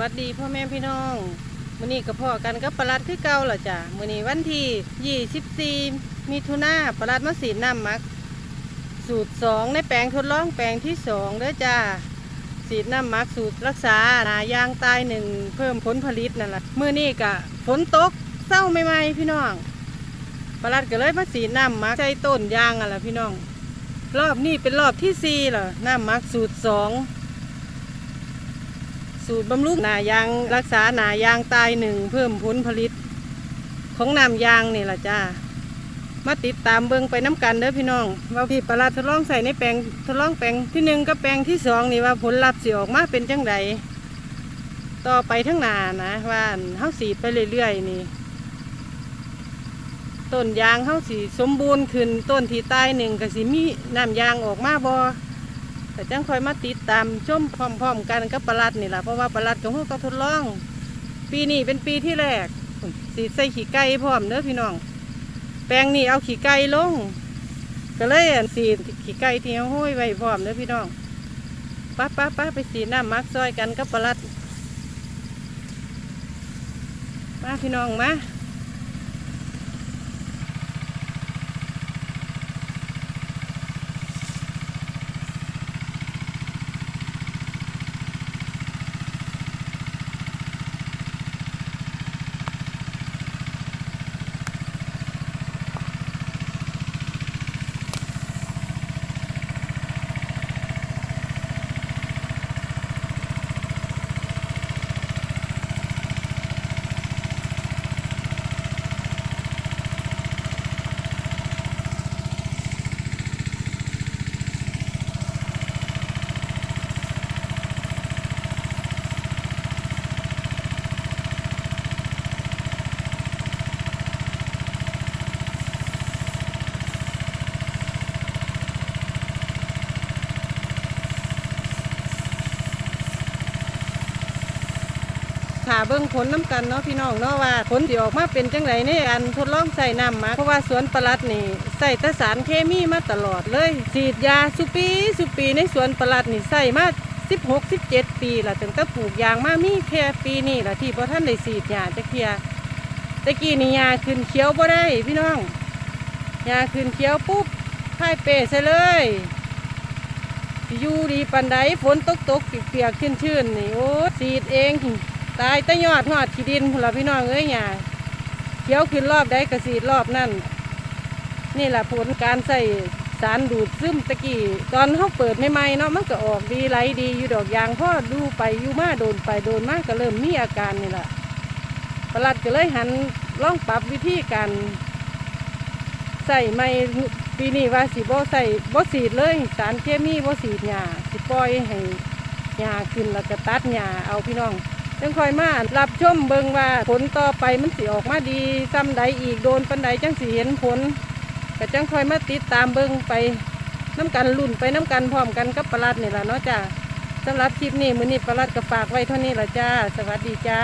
วัสดีพ่อแม่พี่น้องมื้อนี้กับพ่อกันกับปลัดคือเก่าเหรอจ้ะมื้อนี้วันที่24มิถุนาปลัดมาสีน้ำมัก สูตรสองในแปลงทดลองแปลงที่สองเด้อจ้าสีน้ำมักสูตรรักษาหนายางตายหนึ่งเพิ่มผลผลิตนั่นแหละมื้อนี้กะฝนตกเศร้าใหม่ๆพี่น้องปลัดก็เลยมาสีน้ำมักใส่ต้นยางอะล่ะพี่น้อง รอบนี้เป็นรอบที่สี่เหรอน้ำมักสูตรสอง สูตรบำรุงหนายางรักษาหนายางตายหนึ่งเพิ่มผลผลิต ของนำยางนี่แหละจ้ามาติดตามเบิ่งไปน้ำกันเด้อพี่น้องว่าพี่ประหลาดทดลองใส่ในแปลงทดลองแปลงที่หนึ่งกับแปลงที่สองนี่ว่าผลลัพธ์สิออกมาเป็นจังไดต่อไปทั้งหนานะว่าเฮาสีไปเรื่อยๆนี่ต้นยางเฮาสีสมบูรณ์ขึ้นต้นที่ตายหนึ่งก็สิมีน้ำยางออกมาบ่ แต่จังคอยมาติดตามชมพร้อมๆกันกับประหลัดนี่แหละเพราะว่าประหลัดกับพวกก็ทดลอง ปีนี้เป็นปีที่แรกสีใส่ขี้ไก่พร้อมเด้อพี่น้อง แปลงนี่เอาขี้ไก่ลง ก็เลยสีขี้ไก่ที่เอาห้อยไว้พร้อมเด้อพี่น้องป้าป้าป้าไปสีดน้ำมักซอยกันกับประหลัดมาพี่น้องมา ขาเบิ้งผลน้ำกันเนาะพี่น้องเนาะว่าผลที่ออกมาเป็นจังไรในการทดลองใส่น้ำมาเพราะว่าสวนปลัดนี่ใส่ตสารเคมีมาตลอดเลยฉีดยาสุปีสุปีในสวนปลัดนี่ใส่มา16 17 ปีละตั้งแต่ปลูกยางมามีแค่ปีนี้ละที่พอท่านได้ฉีดยาจะเทียตะกี้นี่ยาขึ้นเขียวบ่ได้พี่น้องยาขึ้นเขียวปุ๊บพ่ายเปใส่เลยสิอยู่ดีปันใดฝนตกตกเปียกชื้นๆนี่โอ้ฉีดเอง ตายต่ยอดหอดขี้ดินพุ่นละพี่น้องเอ้ยหยาเขียวขึ้นรอบใดกระสีรอบนั่นนี่แหละผลการใส่สารดูดซึมตะกี้ตอนเขาเปิดใหม่ๆเนาะมันก็ออกดีไหลดีอยู่ดอกยางพ่อดูไปอยู่มาโดนไปโดนมากก็เริ่มมีอาการนี่แหละประหลัดก็เลยหันลองปรับวิธีการใส่ไม่ปีนี้ว่าสิบ่ใส่บ่สีดเลย สารเคมีบ่สีดหญ้าสิปล่อยให้หญ้าขึ้นแล้วก็ตัดหญ้าเอาพี่น้อง จังคอยมารับชมเบิงว่าผลต่อไปมันสิออกมาดีซ้ำใดอีกโดนปันใดจังสิเห็นผลก็จังคอยมาติดตามเบิงไปน้ำกันลุ่นไปน้ำกันพร้อมกันกับปลัดนี่แหละเนาะจ้าสำหรับคลิปนี้มือนี้ปลัดก็ฝากไว้เท่านี้ละจ้า สวัสดีจ้า